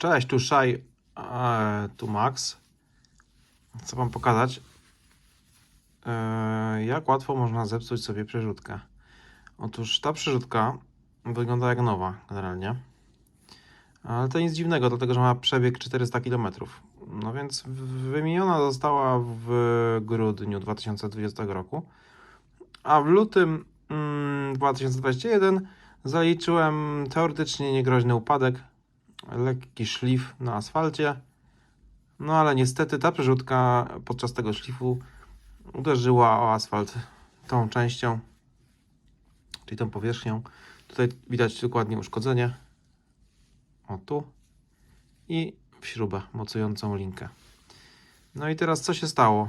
Cześć, tu Szaj, tu Max. Chcę Wam pokazać, e, jak łatwo można zepsuć sobie przerzutkę. Otóż ta przerzutka wygląda jak nowa generalnie. Ale to nic dziwnego, dlatego że ma przebieg 400 km. No więc wymieniona została w grudniu 2020 roku. A w lutym mm, 2021 zaliczyłem teoretycznie niegroźny upadek, lekki szlif na asfalcie. No ale niestety ta przerzutka podczas tego szlifu uderzyła o asfalt tą częścią, czyli tą powierzchnią. Tutaj widać dokładnie uszkodzenie. O tu. I w śrubę mocującą linkę. No i teraz co się stało?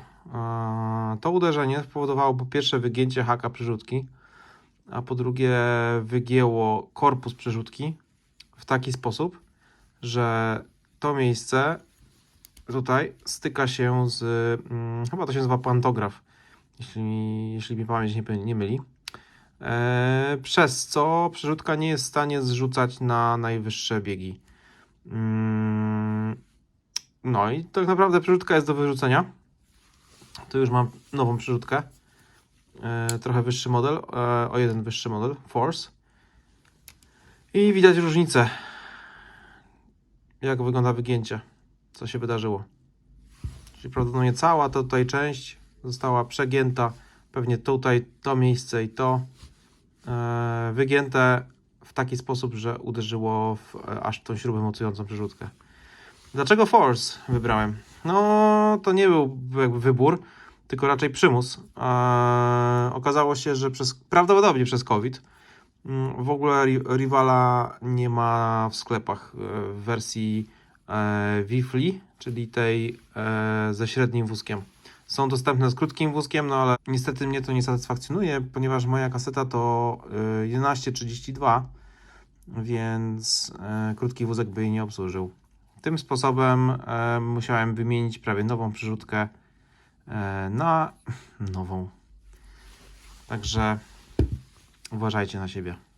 To uderzenie spowodowało po pierwsze wygięcie haka przerzutki, a po drugie wygięło korpus przerzutki w taki sposób, że to miejsce tutaj styka się z, mm, chyba to się nazywa pantograf, jeśli, jeśli mi pamięć nie, nie myli. E, przez co przerzutka nie jest w stanie zrzucać na najwyższe biegi. Mm, no i tak naprawdę przerzutka jest do wyrzucenia. Tu już mam nową przerzutkę. E, trochę wyższy model, e, o jeden wyższy model, Force. I widać różnicę, jak wygląda wygięcie, co się wydarzyło. Czyli prawdopodobnie cała ta tutaj część została przegięta, pewnie tutaj to miejsce i to e, wygięte w taki sposób, że uderzyło w e, aż tą śrubę mocującą przerzutkę. Dlaczego Force wybrałem? No, to nie był jakby wybór, tylko raczej przymus. Eee, okazało się, że przez, prawdopodobnie przez COVID w ogóle ri- Rivala nie ma w sklepach e, w wersji e, Wifli, czyli tej e, ze średnim wózkiem. Są dostępne z krótkim wózkiem, no ale niestety mnie to nie satysfakcjonuje, ponieważ moja kaseta to e, 1132, więc krótki wózek by jej nie obsłużył. Tym sposobem musiałem wymienić prawie nową przerzutkę e, na nową. Także uważajcie na siebie.